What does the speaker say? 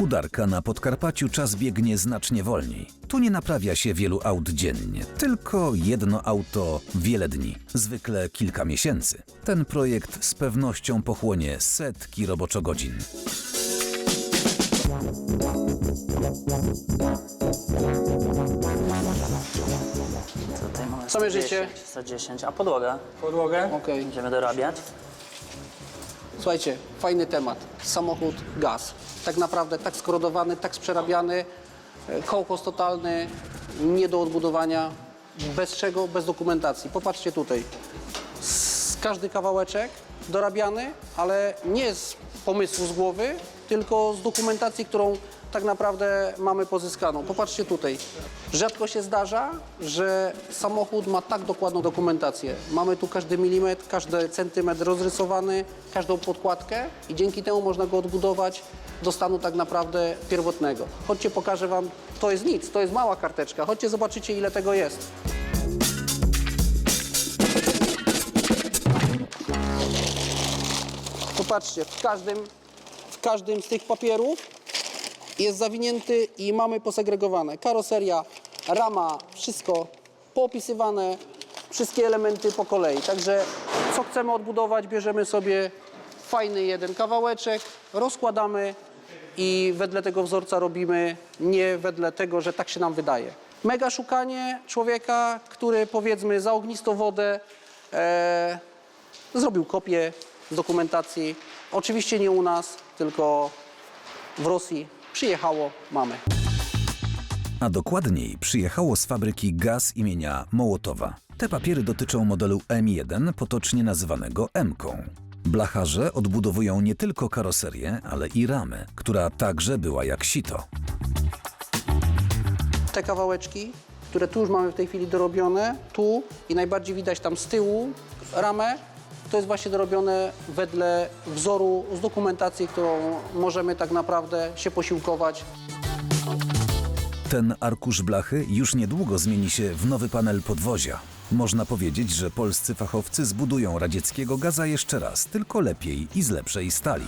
Udarka na Podkarpaciu czas biegnie znacznie wolniej. Tu nie naprawia się wielu aut dziennie, tylko jedno auto wiele dni, zwykle kilka miesięcy. Ten projekt z pewnością pochłonie setki roboczogodzin. Co mierzycie? 110, 110, a podłoga? Podłogę? Okej. Będziemy dorabiać. Słuchajcie, fajny temat. Samochód, gaz. Tak naprawdę tak skorodowany, tak przerabiany, e, kołkos totalny, nie do odbudowania, bez czego, bez dokumentacji. Popatrzcie tutaj. Z każdy kawałeczek dorabiany, ale nie z pomysłu z głowy, tylko z dokumentacji, którą tak naprawdę mamy pozyskaną. Popatrzcie tutaj. Rzadko się zdarza, że samochód ma tak dokładną dokumentację. Mamy tu każdy milimetr, każdy centymetr rozrysowany, każdą podkładkę i dzięki temu można go odbudować do stanu tak naprawdę pierwotnego. Chodźcie, pokażę Wam, to jest nic, to jest mała karteczka. Chodźcie, zobaczycie ile tego jest. Popatrzcie, w każdym, w każdym z tych papierów jest zawinięty i mamy posegregowane. Karoseria, rama, wszystko poopisywane, wszystkie elementy po kolei. Także co chcemy odbudować, bierzemy sobie fajny jeden kawałeczek, rozkładamy i wedle tego wzorca robimy, nie wedle tego, że tak się nam wydaje. Mega szukanie człowieka, który powiedzmy za ognistą wodę e, zrobił kopię z dokumentacji. Oczywiście nie u nas, tylko w Rosji. Przyjechało, mamy. A dokładniej przyjechało z fabryki gaz imienia Mołotowa. Te papiery dotyczą modelu M1, potocznie nazywanego M-ką. Blacharze odbudowują nie tylko karoserię, ale i ramę, która także była jak sito. Te kawałeczki, które tu już mamy w tej chwili dorobione, tu i najbardziej widać tam z tyłu ramę, to jest właśnie dorobione wedle wzoru z dokumentacji, którą możemy tak naprawdę się posiłkować. Ten arkusz blachy już niedługo zmieni się w nowy panel podwozia. Można powiedzieć, że polscy fachowcy zbudują radzieckiego gaza jeszcze raz, tylko lepiej i z lepszej stali.